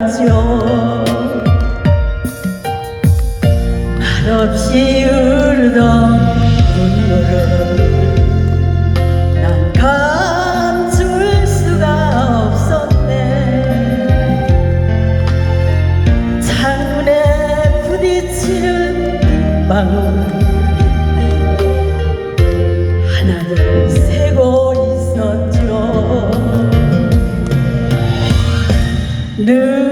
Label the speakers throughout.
Speaker 1: 죠 말없이 흐르던 눈물을 난 감출 수가 없었네. 창문에 부딪히는 빗방울. 하나둘 새고 있었죠 늦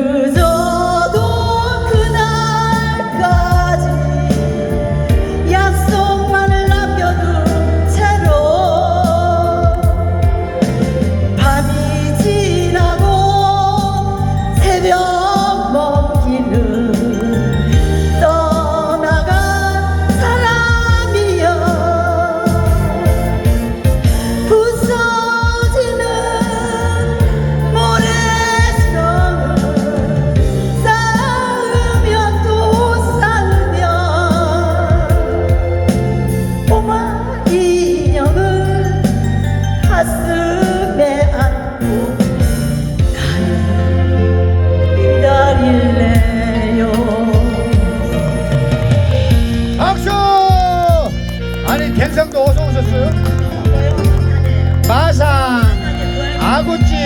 Speaker 2: 아구찜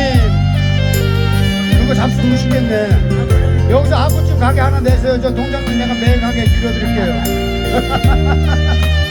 Speaker 2: 그거 잡수면 맛있겠네. 여기서 아구찜 가게 하나 내세요. 저 동장님 내가 매일 가게 줄여드릴게요